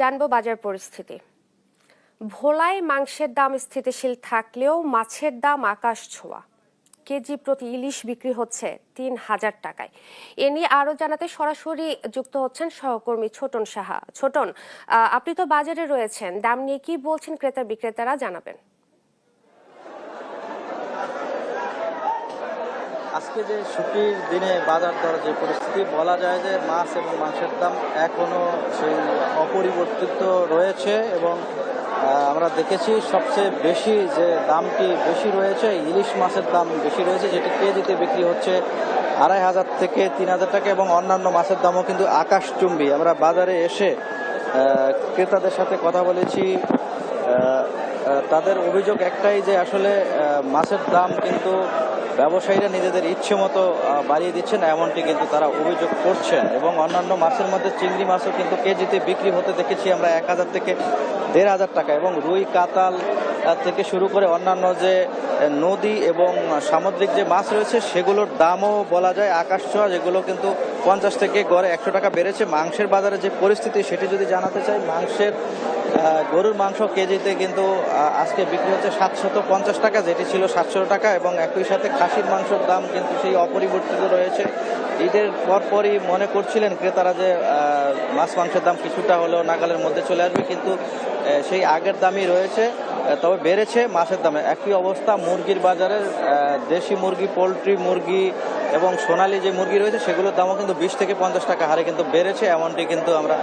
জানব বাজার পরিস্থিতি। ভোলায় মাংসের দাম স্থিতিশীল থাকলেও মাছের দাম আকাশ ছোঁয়া। কেজি প্রতি ইলিশ বিক্রি হচ্ছে তিন হাজার টাকায়। এ নিয়ে আরও জানাতে সরাসরি যুক্ত হচ্ছেন সহকর্মী ছোটন সাহা। ছোটন আপনি তো বাজারে রয়েছেন। দাম নিয়ে কি বলছেন ক্রেতা বিক্রেতারা জানাবেন। আজকে যে ছুটির দিনে বাজার দর যে পরিস্থিতি, বলা যায় যে মাছ এবং মাংসের দাম এখনও সেই অপরিবর্তিত রয়েছে এবং আমরা দেখেছি সবচেয়ে বেশি যে দামটি বেশি রয়েছে, ইলিশ মাছের দাম বেশি রয়েছে, যেটি কেজিতে বিক্রি হচ্ছে আড়াই হাজার থেকে তিন হাজার টাকা এবং অন্যান্য মাছের দামও কিন্তু আকাশচুম্বী। আমরা বাজারে এসে ক্রেতাদের সাথে কথা বলেছি তাদের অভিযোগ একটাই যে আসলে মাছের দাম কিন্তু ব্যবসায়ীরা নিজেদের ইচ্ছে মতো বাড়িয়ে দিচ্ছেন, এমনটি কিন্তু তারা অভিযোগ করছেন। এবং অন্যান্য মাছের মধ্যে চিংড়ি মাছও কিন্তু কেজিতে বিক্রি হতে দেখেছি আমরা এক হাজার থেকে দেড় হাজার টাকা। এবং রুই কাতাল থেকে শুরু করে অন্যান্য যে নদী এবং সামুদ্রিক যে মাছ রয়েছে, সেগুলোর দামও বলা যায় আকাশ ছোঁয়া, যেগুলো কিন্তু পঞ্চাশ থেকে গড়ে একশো টাকা বেড়েছে। মাংসের বাজারে যে পরিস্থিতি, সেটি যদি জানাতে চাই, মাংসের গরুর মাংস কেজিতে কিন্তু আজকে বিক্রি হচ্ছে সাতশত পঞ্চাশ টাকা, যেটি ছিল সাতশো টাকা, এবং একই সাথে খাসির মাংসের দাম কিন্তু সেই অপরিবর্তিত রয়েছে। ঈদের পরপরই মনে করছিলেন ক্রেতারা যে মাছ মাংসের দাম কিছুটা হলেও নাগালের মধ্যে চলে আসবে, কিন্তু সেই আগের দামই রয়েছে। তবে বেড়েছে মাছের দামে। একই অবস্থা মুরগির বাজারের দেশি মুরগি, পোলট্রি মুরগি এবং সোনালি যে মুরগি রয়েছে, সেগুলোর দামও কিন্তু বিশ থেকে পঞ্চাশ টাকা হারে কিন্তু বেড়েছে, এমনটি কিন্তু আমরা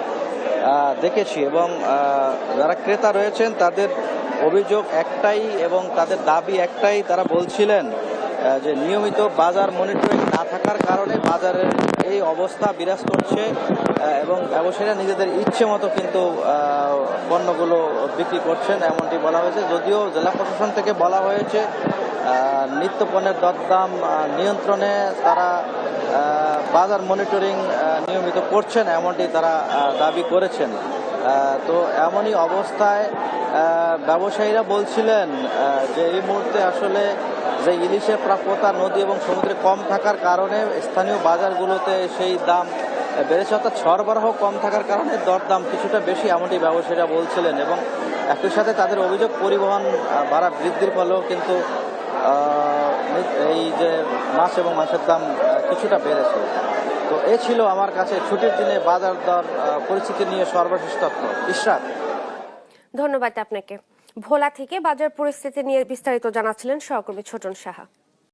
দেখেছি। এবং যারা ক্রেতা রয়েছেন, তাদের অভিযোগ একটাই এবং তাদের দাবি একটাই, তারা বলছিলেন যে নিয়মিত বাজার মনিটরিং না থাকার কারণে বাজারের এই অবস্থা বিরাজ করছে এবং ব্যবসায়ীরা নিজেদের ইচ্ছে মতো কিন্তু পণ্যগুলো বিক্রি করছেন, এমনটি বলা হয়েছে। যদিও জেলা প্রশাসন থেকে বলা হয়েছে নিত্য পণ্যের দরদাম নিয়ন্ত্রণে তারা বাজার মনিটরিং নিয়মিত করছেন, এমনটি তারা দাবি করেছেন। তো এমনই অবস্থায় ব্যবসায়ীরা বলছিলেন যে এই মুহূর্তে আসলে যে ইলিশের প্রাপ্যতা নদী এবং সমুদ্রে কম থাকার কারণে স্থানীয় বাজারগুলোতে সেই দাম বেড়েছে, অর্থাৎ সরবরাহ কম থাকার কারণে দরদাম কিছুটা বেশি, এমনটি ব্যবসায়ীরা বলছিলেন। এবং একই সাথে তাদের অভিযোগ, পরিবহন ভাড়া বৃদ্ধির ফলেও কিন্তু এই যে মাছ এবং মাছের দাম কিছুটা বেড়েছে। তো এ ছিল আমার কাছে ছুটির দিনে বাজার দর পরিস্থিতি নিয়ে সর্বশেষ তথ্য। ইশরাক ধন্যবাদ আপনাকে। ভোলা থেকে বাজার পরিস্থিতি নিয়ে বিস্তারিত জানাচ্ছিলেন সহকর্মী ছোটন সাহা।